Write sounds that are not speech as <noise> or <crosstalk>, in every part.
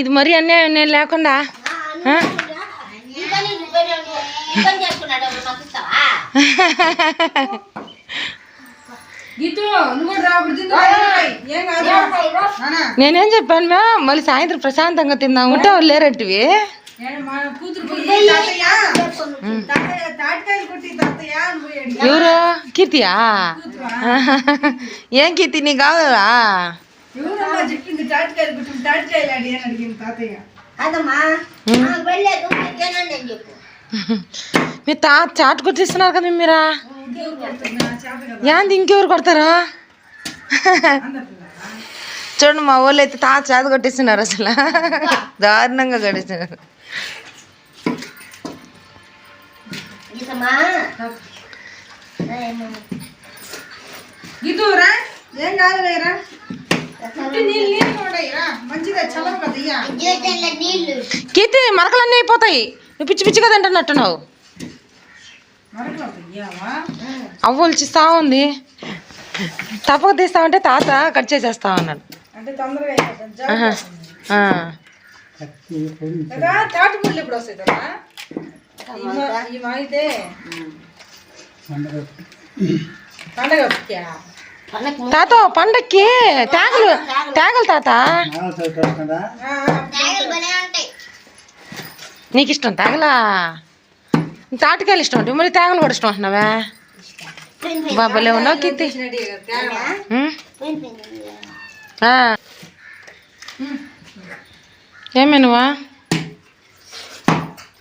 ఇది మరీ అన్యాయం నేను లేకుండా? నానా చెప్పాను మ్యా మళ్ళీ సాయంత్రం ప్రశాంతంగా తిందాం. ఉంటే వాళ్ళు లేరట్టివి ఎవరు? కీర్తియా? ఏం కీర్తి నీ కావాలా? ఎవరమ్మా చెప్పింది? తాటికాయలు కొట్టి తాటికాయలు ఆడి అని అడిగింది తాతయ్య. అదమ్మా నాకు వెళ్ళలేదు తినండి అని చెప్పు. <laughs> మీరు తా చాటు కొట్టిస్తున్నారు కదా మీరా? యాంది ఇంకెవరు కొడతారు? చూడండి మా వాళ్ళు అయితే తా చేత కొట్టిస్తున్నారు అసలు. దారుణంగా కొట్టిస్తున్నారు. ఏం కాదు కీర్తి మరకలన్నీ అయిపోతాయి. నువ్వు పిచ్చి పిచ్చిగా తింటున్నట్టున్నావు. ఇయ్యవా? అవ్వల్చిస్తా ఉంది. తప్పక తీస్తామంటే తాత కట్ చేసేస్తా ఉన్నాడు పండగ? తాత పండక్కి తేగలు తేగలు తాత. నీకు ఇష్టం తేగలా తాటికాయలు ఇష్టం అంటే మరి తేగలు కూడా ఇష్టం అంటున్నావా. బాబాలే ఉన్నావు కీర్తి. ఏమే నువ్వా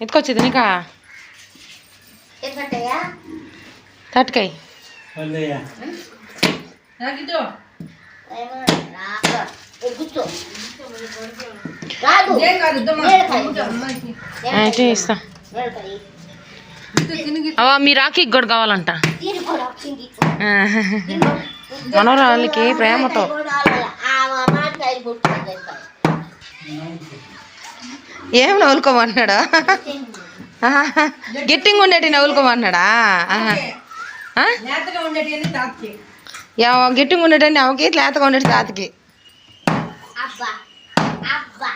ఎత్తుకొచ్చేది నీకా? తాటికాయ. ఇస్తా. అవా మీ రాఖీకి కూడా కావాలంట. మనోరాళ్ళకి ప్రేమతో ఏం నవ్వులుకోమన్నాడా ఆహా. గట్టిగా ఉండేటి నవ్వులుకోమన్నాడా గట్టిగా ఉండేటండి అవకి లేతగా ఉండేటి తాతకి. అబ్బా అబ్బా.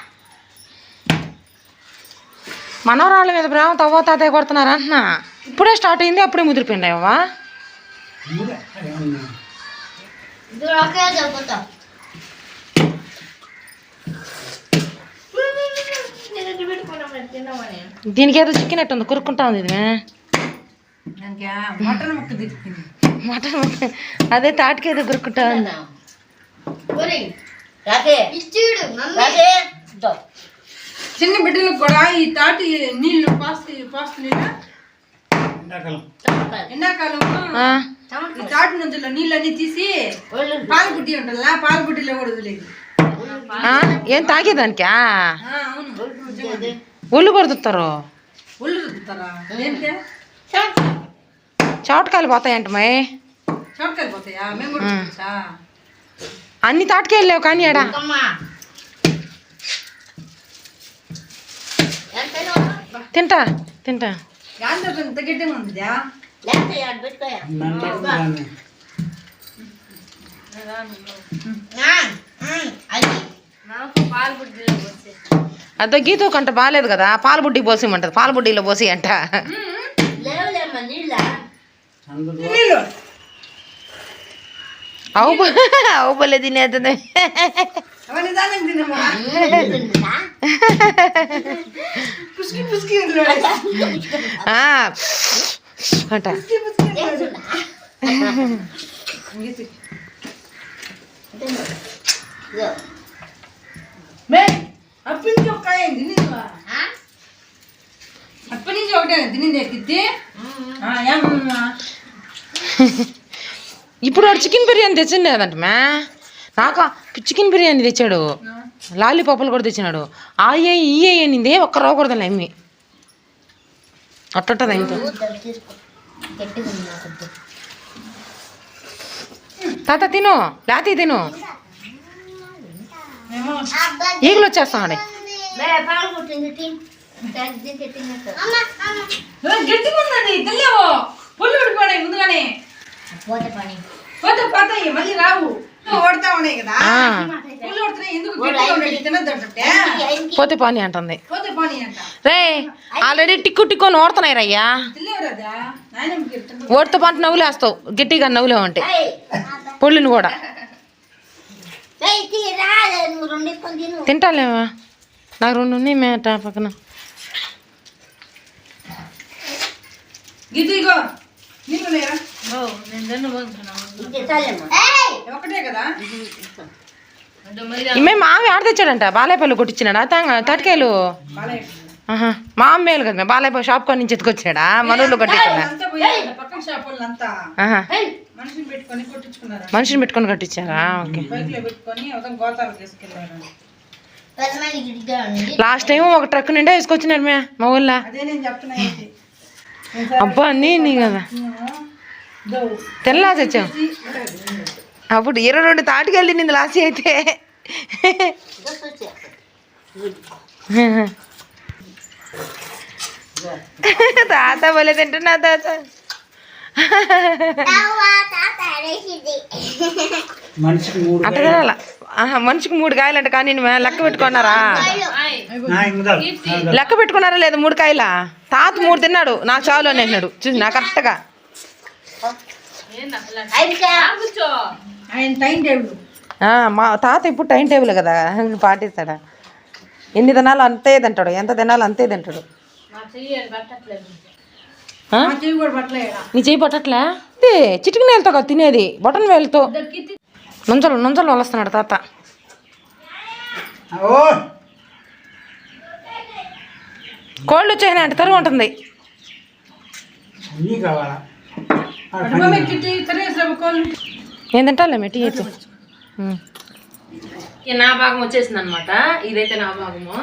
మనవరాళ్ళ మీద ప్రేమ తవ్వ తాతయ్య కొడుతున్నారు అంటున్నా. ఇప్పుడే స్టార్ట్ అయింది అప్పుడే ముదిరిపోయింది అవ్వా. దీనికి ఏదో చిక్కినట్టుంది కొరుక్కుంటా ఉంది ఇది మటన్ ముక్క తిరిగింది మటన్ ముక్క. అదే తాటికి ఏదో కొరుక్కుంటా ఉంది ఇచ్చిడు మమ్మీ చిన్న బిడ్డలకు కూడా ఈ తాటి నీళ్ళు పాస్తు పాస్తున్నాయినా ఎండాకాలం ఆ, ఈ తాటి నుంచి నీళ్ళన్నీ తీసి పాల బుడ్డి ఉంటుందా పాల బుడ్డిలో కూడా వదిలేదు ఆ, ఏం తాగేదానికా ఆ, అవును ఒళ్ళు కొడుతారు ఒళ్ళు రుద్దుతారా ఏంటే చోటకాయలు పోతాయంట మై. చోటకాయలు పోతాయా? మేము అన్ని తాటికాయలు లేవు కానీ ఎడా తింటా తింటా. అదో. గీత కంట బాగాలేదు కదా పాల బుడ్డికి పోసేయమంటది పాల బుడ్డిలో పోసి అంట నీళ్ళు అవు అవు బలే తినేస్తుంది అవన్నీ దానికి తినమ్మా పుస్కి పుస్కి ఇందులో ఆ, అంట పుస్కి పుస్కి ఇందులో. మే అప్పటి నుంచి ఒక కాయ అయింది తినిందివా అప్పటి నుంచి ఒకటే తినింది ఎక్కిద్ది ఆ, ఏమమ్మా <laughs> ఇప్పుడు వాడు చికెన్ బిర్యానీ తెచ్చిండేదంట మ్యా? నాకు చికెన్ బిర్యానీ తెచ్చాడు. లాలీపాపులు కూడా తెచ్చినాడు. ఆ ఏ ఈ ఏ అనింది ఒక్క తినలే అమ్మి. నాకు వద్దు. తాత తిను. లేతే తిను. ఈగలు ఏ, గట్టిగా ఉందండి తెలియవు పుల్లు ముందుగానే. పోతే పని. పోతాయి మళ్ళీ రావు. ఓడతా ఉన్నాయి కదా. పోతే అంటుంది. పోతే పోనీ అంట. రే ఆల్రెడీ టిక్కు టిక్కు అని ఓడుతున్నాయి రయ్యా. ఓడితో పంట నవ్వులేస్తావు. గట్టిగా నవ్వులేవంటే. పొళ్ళుని కూడా. తింటాలేమా నాకు రెండు ఉన్నాయి మేట పక్కన. నీళ్ళు లేరా? ఒకటే కదా? మావి ఆడ తెచ్చాడంట బాలాయపల్లి కొట్టించినాడా? తాటికాయలు. మా అమ్మేలు కదా బాలాయపల్లి షాప్ కొని నుంచి ఎత్తుకొచ్చాడా మనూళ్ళు కొట్టించాడా మనిషిని పెట్టుకొని కొట్టించుకున్నారు? మనిషిని పెట్టుకొని కట్టించారా? ఓకే. లాస్ట్ టైం ఒక ట్రక్ నిండా వేసుకొచ్చినారు మే మా ఊళ్ళో. నేను అబ్బా నీ కదా. తెల్లా తెచ్చాం అప్పుడు ఇరవై రెండు తాటికి వెళ్ళింది లాస్ట్ అయితే. తాత భలే తింటున్నా తాత. తాత మనిషికి మూడు అట్ట తినాల ఆహా, మనిషికి మూడు కాయలు అంట కానీ లెక్క పెట్టుకున్నారా? నా లెక్క పెట్టుకున్నారా లేదు మూడు కాయలా? తాత మూడు తిన్నాడు నాకు చాలు అని అన్నాడు. చూసి నా కరెక్ట్గా. మా తాత ఇప్పుడు టైం టేబుల్ కదా పాటిస్తాడా? ఎన్ని తినాలో అంతే తింటాడు ఎంత తినాలో అంతే తింటాడు. నీ చేయి పట్టట్లే? చిటికి నేలతో కదా తినేది బటన్ వేలుతో నుంచలు నుంచలు వస్తున్నాడు తాత. ఓ! కోళ్ళు వచ్చాయని అంటే తరువు ఉంటుంది. నేను తింటాలే మెట్టి అయితే? నా భాగం వచ్చేసింది అనమాట ఇదైతే నా భాగము.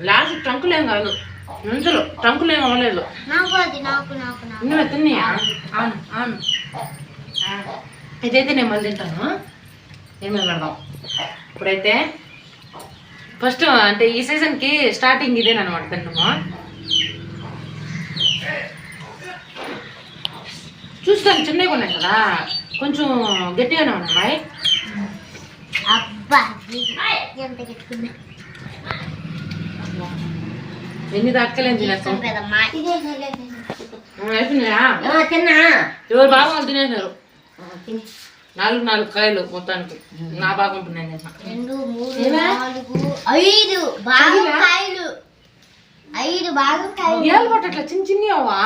లాస్ట్ ట్రంకులేం కాదు. నుంచలు ట్రంకులేం అవ్వలేదు. నాకు నాకు నువ్వు తిన్నాయా అవును అవును. ఇదైతే నేను మళ్ళీ తింటాను. ఏమేమి పెడదాం. ఇప్పుడైతే ఫస్ట్ అంటే ఈ సీజన్కి స్టార్టింగ్ ఇదేనమాట తింటాము చూస్తాను చిన్నగా ఉన్నాయి కదా. కొంచెం గట్టిగానే ఉన్నాయి. అబ్బా ఎన్ని దాక్కలేని తినేస్తాం? అయిపోయినాయా తిన్నా. ఎవరు బాగా వాళ్ళు తినేసారు తిని. నాలుగు నాలుగు కాయలు మొత్తానికి. నా బాగా ఉంటుంది నేను తిన్నా. రెండు మూడు నాలుగు ఐదు బాగా కాయలు. ఐదు బాగా కాయలు. ఏలు పట్టట్లే? చిన్న చిన్నవి అవ్వా?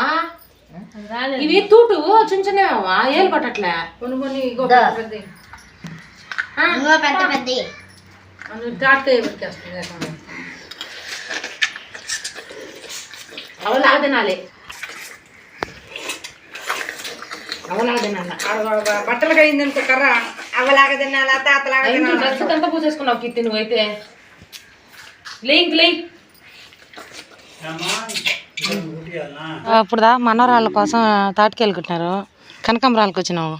ఇవి తూటు చిన్న చిన్నవి అవ్వా? ఏలు పట్టట్లే? కొన్ని కొన్ని. పెద్ద పెద్ద. పెద్ద తాటే పెట్టేస్తుంది అవలాగా తినాలి అవలాగా తినాలి బట్టలకు అయింది అనుకో కర్ర. అవ్వలాగా తినాలా తాతలాగా తినాలా? డ్రెస్ ఎంత పూసేసుకున్నావు కిత్తి నువ్వైతే. లేయింక్ లేయి. అమ్మా, ఇది ఒకటి అన్నా. అప్పుడుదా మనవరాళ్ళ కోసం తాటికెళ్ళుకుంటున్నారు కనకంబరాలకు వచ్చినాము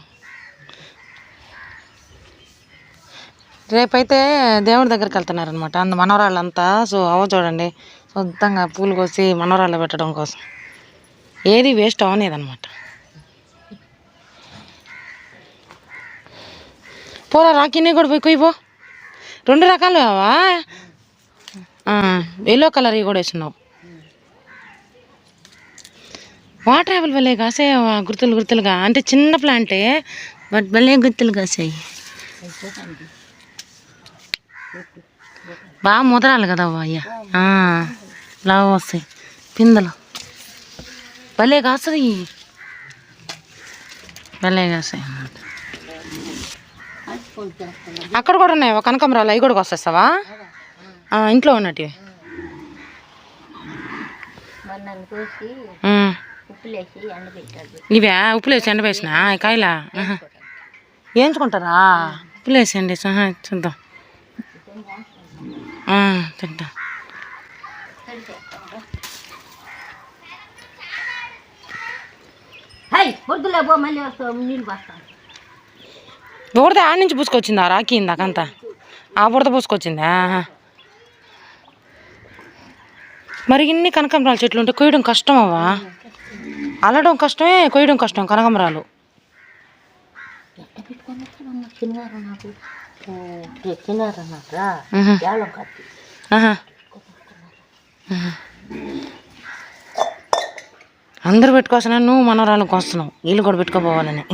రేపైతే దేవుడి దగ్గరికి వెళ్తున్నారు అనమాట అందు మనవరాళ్ళంతా సో అవ చూడండి. శుద్ధంగా పూలు కోసి మనవరాళ్ళు పెట్టడం కోసం. ఏది వేస్ట్ అవనేదన్నమాట. పోరా రాకిని కూడా పోయి కొయ్యి పో రెండు రకాలు అవా ఎల్లో కలర్ ఇవి కూడా వేసినావు వాటర్ యాపిల్ కాసాయి అవ్వ, గుర్తులు గుర్తులుగా. అంటే చిన్న ప్లాంటే బట్ భలే గుర్తులు కాసాయి. బాగా ముదరాలి కదా అవ్వ అయ్యా. లావు వస్తాయి. పిందెలు. భలే కాస్తుంది భలే అన్నమాట. అక్కడ కూడా ఉన్నాయి. అవ్వ, కనకాంబరాలు అవి కూడా వస్తావా ఇంట్లో ఉన్నట్టు ఉప్పులేసి ఇవే ఉప్పులు వేసి ఎండ వేసిన కాయలా? ఆహా. వేయించుకుంటారా ఉప్పులు వేసేయండి ఆహా, చూద్దాం. తింటా. హై పొద్దులే పో మళ్ళీ వస్తావు నీళ్ళు పోస్తాను ఆడ నుంచి పూసుకొచ్చిందా? రాకి ఇందాకంతా ఆ బుడద పూసుకొచ్చిందా. మరి ఇన్ని కనకాంబరాల చెట్లు ఉంటే కొయ్యడం కష్టం అవ్వా? అల్లడం కష్టమే కొయ్యడం కష్టం కనకాంబరాలు. అందరూ పెట్టుకోవాల్సిన నువ్వు మనవరాలకు వస్తున్నావు. వీళ్ళు కూడా పెట్టుకోపోవాలని.